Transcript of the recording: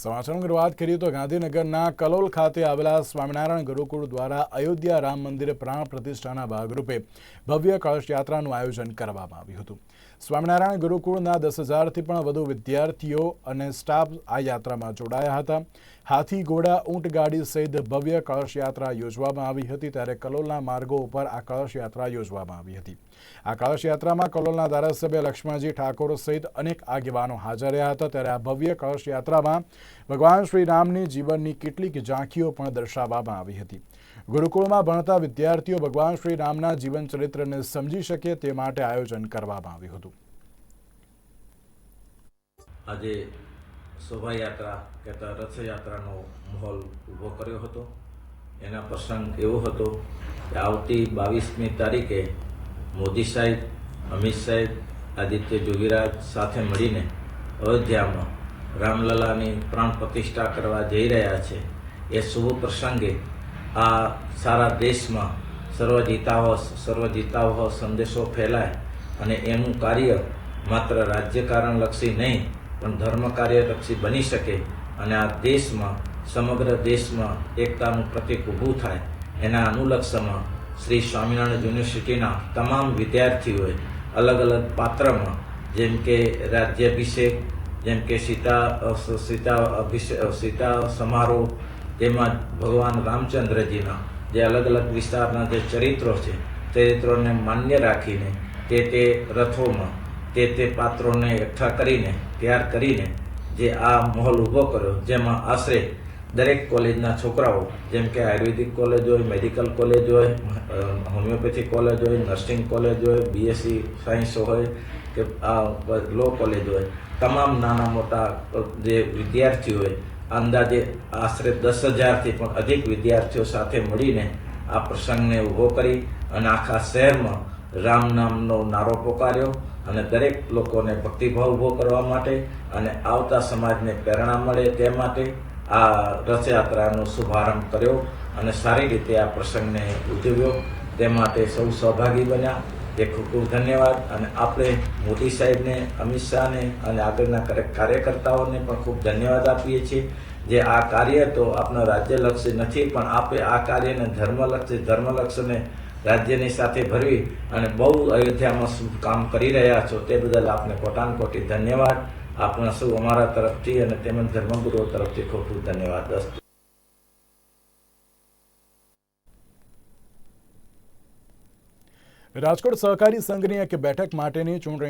સમાચારની વાત કરીએ તો ગાંધીનગરના કલોલ ખાતે આવેલા સ્વામિનારાયણ ગુરુકુળ દ્વારા અયોધ્યા રામ મંદિર પ્રાણ પ્રતિષ્ઠાના ભાગરૂપે ભવ્ય કળશ યાત્રાનું આયોજન કરવામાં આવ્યું હતું. સ્વામિનારાયણ ગુરુકુળના દસ હજારથી પણ વધુ વિદ્યાર્થીઓ અને સ્ટાફ આ યાત્રામાં જોડાયા હતા. હાથી ઘોડા ઊંટ ગાડી સહિત ભવ્ય કળશ યાત્રા યોજવામાં આવી હતી ત્યારે કલોલના માર્ગો ઉપર આ કળશ યાત્રા યોજવામાં આવી હતી. આ કળશ યાત્રામાં કલોલના ધારાસભ્ય લક્ષ્મણજી ઠાકોર સહિત અનેક આગેવાનો હાજર રહ્યા હતા. ત્યારે આ ભવ્ય કળશ યાત્રામાં ભગવાન શ્રી રામની જીવનની કેટલીક ઝાંખીઓ પણ દર્શાવવામાં આવી હતી. ગુરુકુળમાં ભણતા વિદ્યાર્થીઓ ભગવાન શ્રી રામના જીવન ચરિત્રને સમજી શકે તે માટે આયોજન કરવામાં આવ્યું હતું. આજે શોભાયાત્રા કહેતા રથયાત્રાનો માહોલ ઊભો કર્યો હતો. એના પ્રસંગ એવો હતો કે આવતી બાવીસમી તારીખે મોદી સાહેબ, અમિત સાહેબ, આદિત્ય જોગીરાજ સાથે મળીને અયોધ્યામાં રામલલાની પ્રાણ પ્રતિષ્ઠા કરવા જઈ રહ્યા છે. એ શુભ પ્રસંગે આ સારા દેશમાં સર્વ જીતાવો સર્વ જીતાવો સંદેશો ફેલાય અને એનું કાર્ય માત્ર રાજ્યકારણલક્ષી નહીં, પણ ધર્મ કાર્યલક્ષી બની શકે અને આ દેશમાં, સમગ્ર દેશમાં એકતાનું પ્રતિક ઊભું થાય. એના અનુલક્ષમાં શ્રી સ્વામિનારાયણ યુનિવર્સિટીના તમામ વિદ્યાર્થીઓએ અલગ અલગ પાત્રમાં, જેમ કે રાજ્યાભિષેક, જેમ કે સીતા સીતા અભિષેક સીતા સમારોહ તેમાં ભગવાન રામચંદ્રજીના જે અલગ અલગ વિસ્તારના જે ચરિત્રો છે, ચરિત્રોને માન્ય રાખીને તે તે રથોમાં તે તે પાત્રોને એકઠા કરીને, તૈયાર કરીને જે આ મહોલ ઊભો કર્યો, જેમાં આશરે દરેક કોલેજના છોકરાઓ, જેમ કે આયુર્વેદિક કોલેજ હોય, મેડિકલ કોલેજ હોય હોમિયોપેથી કોલેજ હોય, નર્સિંગ કોલેજ હોય, બીએસસી સાયન્સ હોય કે આ લો કોલેજ હોય, તમામ નાના મોટા જે જે વિદ્યાર્થીઓએ અંદાજે આશરે દસ હજારથી પણ અધિક વિદ્યાર્થીઓ સાથે મળીને આ પ્રસંગને ઊભો કરી અને આખા શહેરમાં રામ નામનો નારો પોકાર્યો અને દરેક લોકોને ભક્તિભાવ ઊભો કરવા માટે અને આવતા સમાજને પ્રેરણા મળે તે માટે આ રથયાત્રાનો શુભારંભ કર્યો અને સારી રીતે આ પ્રસંગને ઉજવ્યો. તે માટે સૌ સહભાગી બન્યા. તે ખૂબ ખૂબ ધન્યવાદ અને આપણે મોદી સાહેબને, અમિત શાહને અને આગળના કાર્યકર્તાઓને પણ ખૂબ ધન્યવાદ આપીએ છીએ. જે આ કાર્ય તો આપણા રાજ્યલક્ષી નથી, પણ આપણે આ કાર્યને ધર્મલક્ષી ધર્મલક્ષને રાજ્યની સાથે ભરવી અને બહુ અયોધ્યામાં શુભ કામ કરી રહ્યા છો તે બદલ આપને કોટાન કોટી ધન્યવાદ. આપણા સૌ અમારા તરફથી અને તેમજ ધર્મગુરુઓ તરફથી ખૂબ ખૂબ ધન્યવાદ. અસ્તુ રાજકોટ સહકારી સંઘની એક બેઠક માટેની ચૂંટણી